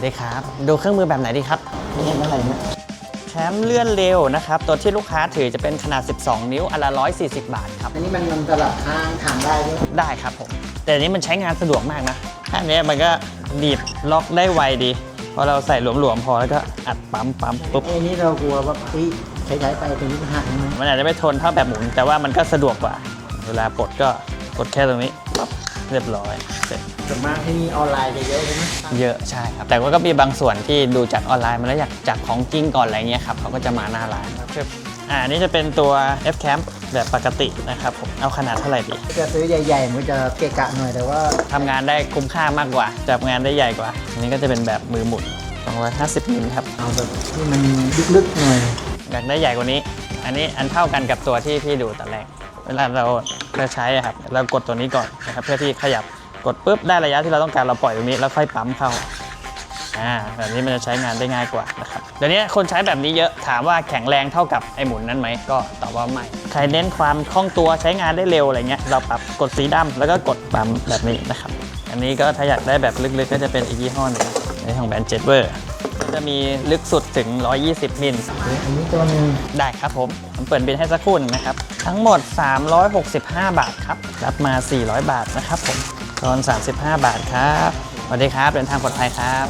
สวัสดีครับ ดูเครื่องมือแบบไหนดีครับนี่อะไรเนี่ยแชมป์เลื่อนเร็วนะครับ ตัวที่ลูกค้าถือจะเป็นขนาด 12 นิ้วอันละ140 บาทครับ อันนี้มันมันสลับข้างทางได้ด้วยได้ครับผม แต่อันนี้มันใช้งานสะดวกมากนะอันนี้มันก็ดีดล็อกได้ไวดี พอเราใส่หลวมๆพอแล้วก็อัดปั๊มปั๊มปุ๊บ ไอ้นี่เรากลัวว่าเฮ้ยใช้ใช้ไปตรงนี้มันหักไหมมันอาจจะไม่ทนเท่าแบบหมุนแต่ว่ามันก็สะดวกกว่า เวลาปลดก็ กดแค่ตรงนี้ปั๊บเรียบร้อยเสร็จส่วนมากที่นี่ออนไลน์จะเยอะใช่ไหมเยอะใช่ครับ แต่ว่าก็มีบางส่วนที่ดูจากออนไลน์มาแล้วอยากจากของจริงก่อนอะไรเงี้ยครับเขาก็จะมาหน้าร้านครับอ่าอันนี่จะเป็นตัว F Camp แบบปกตินะครับผมเอาขนาดเท่าไหร่ดีจะซื้อใหญ่ๆมันจะเกะกะหน่อยแต่ว่าทำงานได้คุ้มค่ามากกว่า จับงานได้ใหญ่กว่า อันนี้ก็จะเป็นแบบมือหมุน250มิลครับเอาแบบที่มันลึกๆหน่อยอยากได้ใหญ่กว่านี้ อันนี้อันเท่ากันกับตัวที่พี่ดูตอนแรกเวลาเรา จะใช้อะครับเรากดตัวนี้ก่อนนะครับเพื่อที่ขยับกดปุ๊บได้ระยะที่เราต้องการเราปล่อยตรงนี้แล้วค่อยปั๊มเข้าอ่าแบบนี้มันจะใช้งานได้ง่ายกว่านะครับเดี๋ยวนี้คนใช้แบบนี้เยอะถามว่าแข็งแรงเท่ากับไอ้หมุนนั้นไหมก็ตอบว่าไม่ใครเน้นความคล่องตัวใช้งานได้เร็วอะไรเงี้ยเราปรับกดสีดำแล้วก็กดปั๊มแบบนี้นะครับอันนี้ก็ถ้าอยากได้แบบลึกๆก็จะเป็นอีกยี่ห้อหนึงในของแบรนด์เจ็ดเวอร์จะมีลึกสุดถึง 120 มิลเฮ้ยอันนี้ตัวหนึงได้ครับผมผมเปิดบินให้สักครู่หนึงนะครับ ทั้งหมด 365 บาทครับ รับมา 400 บาทนะครับผมตอน35 บาทครับสวัสดีครับ เดินทางปลอดภัยครับ